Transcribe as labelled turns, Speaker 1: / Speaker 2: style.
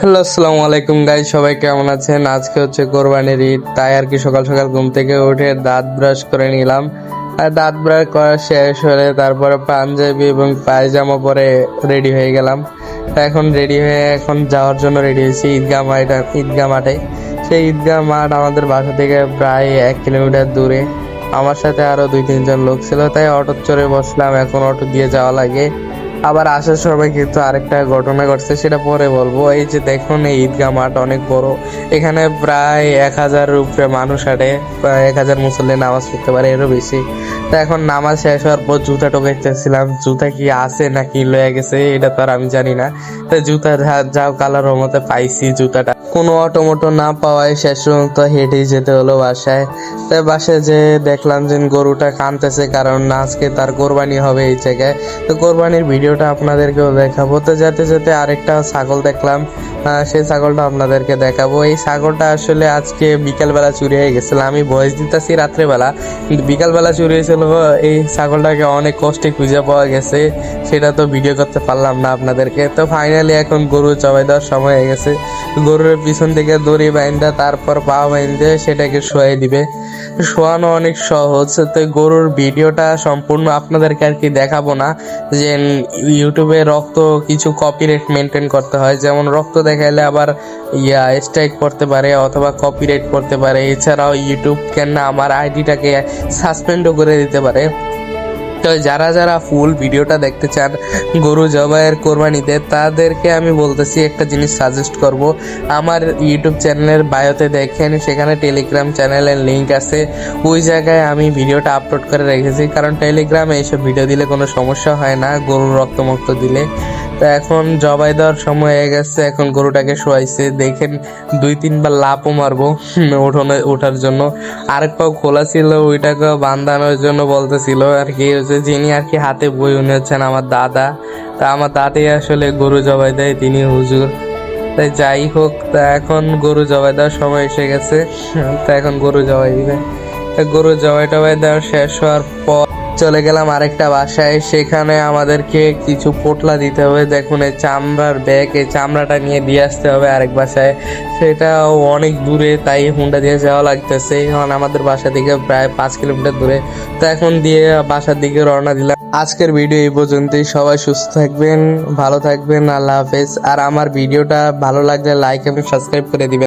Speaker 1: Hello, আসসালামু আলাইকুম guys সবাই কেমন আছেন? আজকে হচ্ছে কোরবানির ঈদ, তাই আর কি সকাল সকাল ঘুম থেকে উঠে দাঁত ব্রাশ করে নিলাম। আর দাঁত ব্রাশ করা শেষ হলে তারপরে পাঞ্জাবি এবং পায়জামা পরে রেডি হয়ে গেলাম। এখন রেডি হয়ে এখন যাওয়ার জন্য রেডি হয়েছি ঈদগাহ মাঠে ঈদগাহ মাঠে। সেই ঈদগাহ মাঠ আমাদের বাসা থেকে প্রায় এক কিলোমিটার দূরে। আমার সাথে আরও দুই তিনজন লোক ছিল, তাই অটো চড়ে বসলাম, এখন অটো দিয়ে যাওয়া লাগে। আবার আসার সময় কিন্তু আরেকটা ঘটনা ঘটছে, সেটা পরে বলব। এই যে দেখুন, এই ঈদগাহ মাঠ অনেক বড়। এখানে প্রায় এক হাজার উপরে মানুষ প্রায় এক হাজার মুসল্লি নামাজ পড়তে পারে, এরও বেশি। তো এখন নামাজ শেষ হওয়ার পর জুতা টোকাইতেছিলাম জুতা কি আছে নাকি লয়ে গেছে, এটা তো আর আমি জানি না। তো জুতা যাও কালার মতে পাইছি জুতাটা। কোনো অটো মোটো না পাওয়ায় শেষ পর্যন্ত হেঁটেই যেতে হলো বাসায়। তাই বাসায় যে দেখলাম যে গরুটা কানতেছে, কারণ আজকে তার কোরবানি হবে এই জায়গায়। তো কোরবানির ভিডিওটা আপনাদেরকেও দেখাবো। তো যেতে যেতে আরেকটা ছাগল দেখলাম। সেই ছাগলটা আপনাদেরকে দেখাবো। এই ছাগলটা আসলে আজকে বিকালবেলা চুরি হয়ে গেছিল। আমি ভয়েস দিতেছি রাত্রেবেলা। বিকালবেলা চুরি হয়েছিল, এই ছাগলটাকে অনেক কষ্টে খুঁজে পাওয়া গেছে। সেটা তো ভিডিও করতে পারলাম না আপনাদেরকে। তো ফাইনালি এখন গরু জবাই দেওয়ার সময় হয়ে গেছে। গরুর পিছন থেকে দড়ি বাইন্দা, তারপর পা বাইন্দে সেটাকে শোয়াই দিবে। শোয়ানো অনেক সহজ। তো গরুর ভিডিওটা সম্পূর্ণ আপনাদেরকে আর কি দেখাবো না। যে ইউটিউবে রক্ত কিছু কপিরাইট মেনটেন করতে হয়। যেমন রক্ত দেখাইলে আবার ইয়া স্ট্রাইক করতে পারে অথবা কপিরাইট করতে পারে। এছাড়াও ইউটিউব কেন আমার আইডিটাকে সাসপেন্ডও করে দিতে পারে। তো যারা যারা ফুল ভিডিওটা দেখতে চান গরু জবাইয়ের কোরবানিতে, তাদেরকে আমি বলতেছি একটা জিনিস সাজেস্ট করব। আমার ইউটিউব চ্যানেলের বায়োতে দেখেন, সেখানে টেলিগ্রাম চ্যানেলের লিংক আছে। ওই জায়গায় আমি ভিডিওটা আপলোড করে রেখেছি, কারণ টেলিগ্রামে এইসব ভিডিও দিলে কোনো সমস্যা হয় না, গরুর রক্তমক্ত দিলে। তো এখন জবাই দেওয়ার সময় হয়ে গেছে, এখন গরুটাকে শোয়াইছে। দেখেন, দুই তিনবার লাপও মারবো উঠোনে ওঠার জন্য। আরেক পাও খোলা ছিল, ওইটাকে বান্ধানোর জন্য বলতেছিল। আর কি হচ্ছে যিনি আর কি হাতে বই উনি হচ্ছেন আমার দাদা। তা আমার দাদাই আসলে গরু জবাই দেয়, তিনি হুজুর। তাই যাই হোক, তা এখন গরু জবাই দেওয়ার সময় এসে গেছে তা এখন গরু জবাই দিবে। তা গরু জবাই টবাই দেওয়া শেষ হওয়ার পর চলে গেলাম আরেকটা বাসায়। সেখানে আমাদেরকে কিছু পোটলা দিতে হবে। দেখুন, এই চামড়ার ব্যাগ, এই চামড়াটা নিয়ে দিয়ে আসতে হবে আরেক বাসায়। সেটাও অনেক দূরে, তাই হুন্ডা দিয়ে যাওয়া লাগতেছে। এখন আমাদের বাসা থেকে প্রায় পাঁচ কিলোমিটার দূরে। তো এখন দিয়ে বাসার দিকে রওনা দিলাম। আজকের ভিডিও এই পর্যন্তই। সবাই সুস্থ থাকবেন, ভালো থাকবেন। আল্লাহ হাফেজ। আর আমার ভিডিওটা ভালো লাগলে লাইক এবং সাবস্ক্রাইব করে দিবেন।